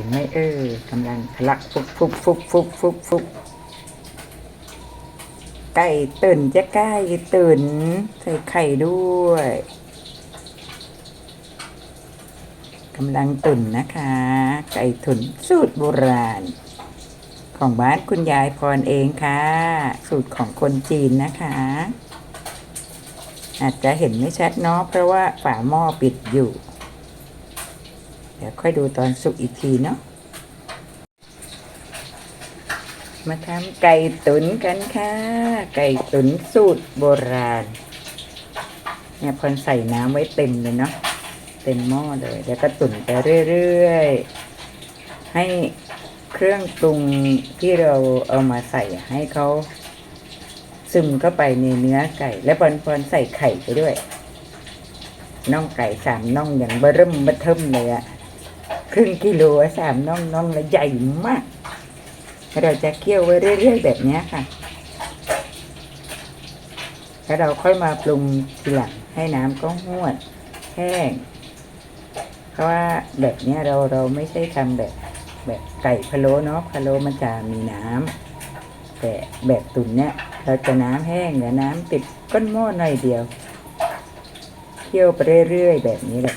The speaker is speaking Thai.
ห็นไหมเออกำลังทะลักฟุบฟุบฟุบฟุบฟุบฟุบไก่ตื่นจะไก่ตื่นใส่ไข่ด้วยกำลังตุ่นนะคะ ไก่ตุ๋นสูตรโบราณ ของบ้านคุณยายพรเองค่ะ สูตรของคนจีนนะคะ อาจจะเห็นไม่ชัดเนาะเพราะว่าฝาหม้อปิดอยู่ เดี๋ยวค่อยดูตอนสุกอีกทีเนาะมาทำไก่ตุ๋นกันค่ะ ไก่ตุ๋นสูตรโบราณ เนี่ยพอใส่น้ำไว้เต็มเลยเนาะเต็มหม้อเลย แล้วก็ตุ๋นไปเรื่อยๆ ให้เครื่องปรุงที่เราเอามาใส่ให้เขาซึมเข้าไปในเนื้อไก่ และพอนพอนใส่ไข่ไปด้วย น่องไก่สามน่องอย่างเบิ่มเบอร์เทิมเลยอะ ครึ่งกิโลสามน่องน่องละใหญ่มาก เราจะเคี่ยวไว้เรื่อยๆแบบนี้ค่ะ แล้วเราค่อยมาปรุงทีหลังให้น้ำก็หวดแห้ง เพราะว่าแบบนี้เราเราไม่ใช่ทำแบบแบบไก่พะโล้เนาะพะโล้มันจะมีน้ำแต่แบบตุ๋นเนี่ยเราจะน้ำแห้งเหลือน้ำติดก้นหม้อหน่อยเดียว เคี่ยวไปเรื่อยๆแบบนี้แหละ